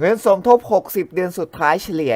เงินสมทบ 60 เดือนสุดท้ายเฉลี่ย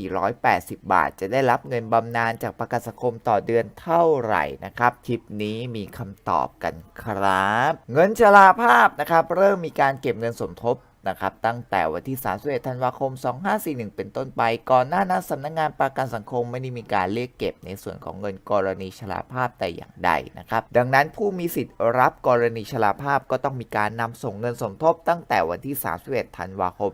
14,480 บาท จะได้รับเงินบำนาญจากประกันสังคมต่อเดือนเท่าไหร่นะครับ คลิปนี้มีคำตอบกันครับ เงินชราภาพนะครับ เริ่มมีการเก็บเงินสมทบ นะครับตั้งแต่วันที่ 31 ธันวาคม 2541 เป็นต้นไป ก่อนหน้านั้นสำนักงานประกันสังคมไม่ได้มีการเรียกเก็บในส่วนของเงินกรณีชราภาพแต่อย่างใดนะครับ ดังนั้นผู้มีสิทธิ์รับกรณีชราภาพก็ต้องมีการนำส่งเงินสมทบตั้งแต่วันที่ 31 ธันวาคม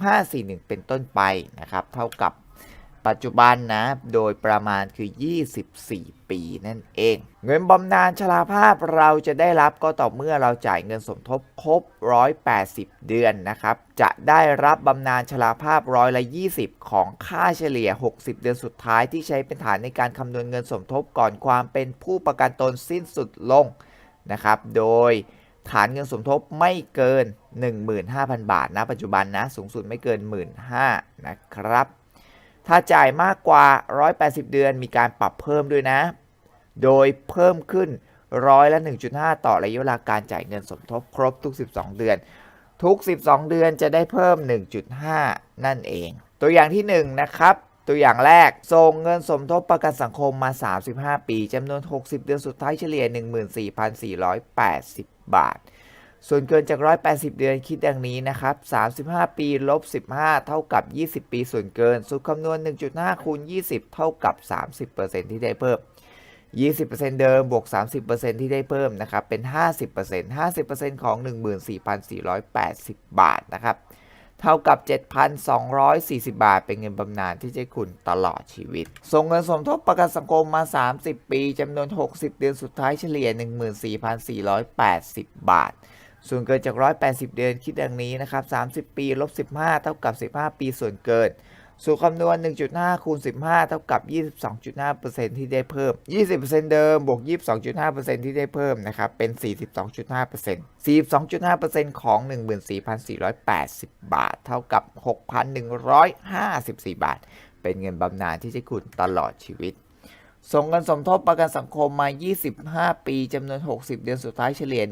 2541 เป็นต้นไปนะครับ เท่ากับ ปัจจุบันนะ โดยประมาณคือ 24 ปีนั่นเอง เงินบำนาญชราภาพเราจะได้รับก็ต่อเมื่อเราจ่ายเงินสมทบครบ 180 เดือนนะครับ จะได้รับบำนาญชราภาพร้อยละ 20 ของค่าเฉลี่ย 60 เดือนสุดท้ายที่ใช้เป็นฐานในการคำนวณเงินสมทบก่อนความเป็นผู้ประกันตนสิ้นสุดลงนะครับ โดยฐานเงินสมทบไม่เกิน 15,000 บาทนะปัจจุบันนะ สูงสุดไม่เกิน 15,000นะครับ ถ้าจ่ายมากกว่า 180 เดือนมีการปรับเพิ่มด้วยนะ โดยเพิ่มขึ้นร้อยละ 1.5 ต่อระยะเวลาการจ่ายเงินสมทบครบทุก 12 เดือน ทุก 12 เดือนจะได้เพิ่ม 1.5 นั่นเอง ตัวอย่างที่ 1 นะครับ ตัวอย่างแรก ส่งเงินสมทบประกันสังคมมา 35 ปีจำนวน 60 เดือนสุดท้ายเฉลี่ย 14,480 บาท ส่วนเกินจาก 180 เดือนคิดดังนี้นะครับ 35 ปีลบ 15 เท่ากับ 20 ปีส่วนเกิน สูตรคำนวณ 1.5 คูณ 20 เท่ากับ 30%ที่ได้เพิ่ม 20%เดิมบวก 30%ที่ได้เพิ่มนะครับ เป็น 50% 50%ของ 14,480 บาทนะครับ เท่ากับ 7,240 บาท เป็นเงินบำนาญที่จะคุณตลอดชีวิต ส่งเงินสมทบประกันสังคมมา 30 ปีจำนวน 60 เดือนสุดท้ายเฉลี่ย 14,480 บาท ส่วนเกินจาก 180 เดือนคิดดังนี้นะครับ30 ปีลบ15 เท่ากับ 15 ปีส่วนเกิน สูตรคำนวณ 1.5 คูณ 15 เท่ากับ 22.5%ที่ได้เพิ่ม 20%เดิมบวก 22.5%ที่ได้เพิ่มนะครับ เป็น 42.5% 42.5%ของ 14,480 บาท เท่ากับ 6,154 บาท เป็นเงินบำนาญที่จะคุณตลอดชีวิต ส่งเงินสมทบประกันสังคมมา 25 ปีจำนวน 60 เดือนสุดท้ายเฉลี่ย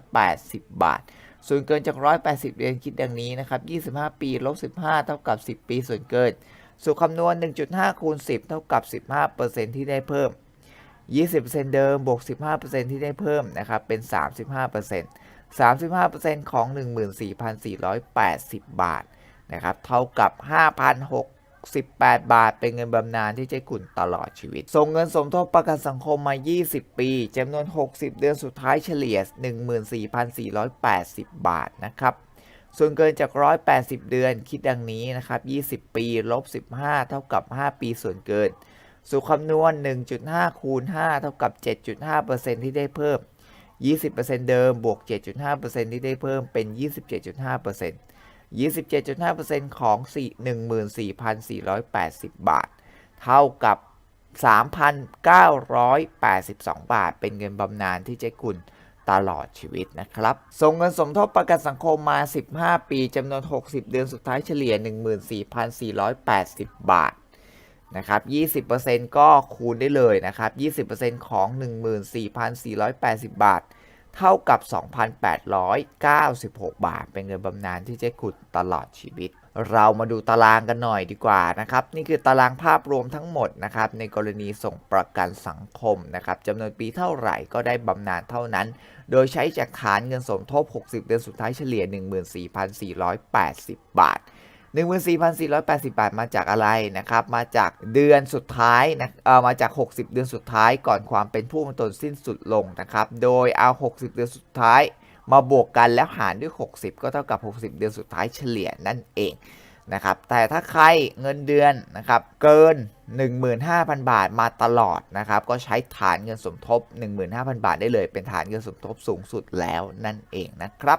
14,480 บาท ส่วนเกินจาก 180 เดือนคิดดังนี้นะครับ 25 ปีลบ15 เท่ากับ 10 ปีส่วนเกิน สูตรคำนวณ 1.5 คูณ 10 เท่ากับ 15%ที่ได้เพิ่ม 20%เดิมบวก 15%ที่ได้เพิ่มนะครับ เป็น 35% 35%ของ 14,480 บาทนะครับ เท่ากับ 5,068บาท เป็นเงินบำนาญที่จะคุณตลอดชีวิต ส่งเงินสมทบประกันสังคมมา 20 ปีจำนวน 60 เดือนสุดท้ายเฉลี่ย 14,480 บาทนะครับส่วนเกินจาก 180 เดือนคิดดังนี้นะครับ 20 ปีลบ 15 เท่ากับ 5 ปีส่วนเกิน สูตรคำนวณ 1.5 คูณ 5 เท่ากับ 7.5%ที่ได้เพิ่ม 20%เดิมบวก 7.5%ที่ได้เพิ่มเป็น 27.5% 27.5%ของ 14,480 บาท เท่ากับ 3,982 บาท เป็นเงินบำนาญที่เจ๊คุณตลอดชีวิตนะครับ ส่งเงินสมทบประกันสังคมมา 15 ปีจำนวน 60 เดือนสุดท้ายเฉลี่ย 14,480 บาทนะครับ 20%ก็คูณได้เลยนะครับ 20%ของ 14,480 บาท เท่ากับ 2,896 บาท เป็นเงินบำนาญที่เจ๊ขุดตลอดชีวิต เรามาดูตารางกันหน่อยดีกว่านะครับ นี่คือตารางภาพรวมทั้งหมดนะครับ ในกรณีส่งประกันสังคมนะครับจำนวนปีเท่าไหร่ก็ได้บำนาญเท่านั้น โดยใช้จากฐานเงินสมทบ 60 เดือนสุดท้ายเฉลี่ย 14,480 บาท 14,480 บาทมาจากอะไรนะครับ มาจากเดือนสุดท้ายนะเออมาจาก 60 เดือนสุดท้ายก่อนความเป็นผู้ประกันตนสิ้นสุดลงนะครับ โดยเอา 60 เดือนสุดท้ายมาบวกกันแล้วหารด้วย 60 ก็เท่ากับ 60 เดือนสุดท้ายเฉลี่ยนั่นเองนะครับ แต่ถ้าใครเงินเดือนนะครับเกิน 15,000 บาทมาตลอดนะครับ ก็ใช้ฐานเงินสมทบ 15,000 บาทได้เลย เป็นฐานเงินสมทบสูงสุดแล้วนั่นเองนะครับ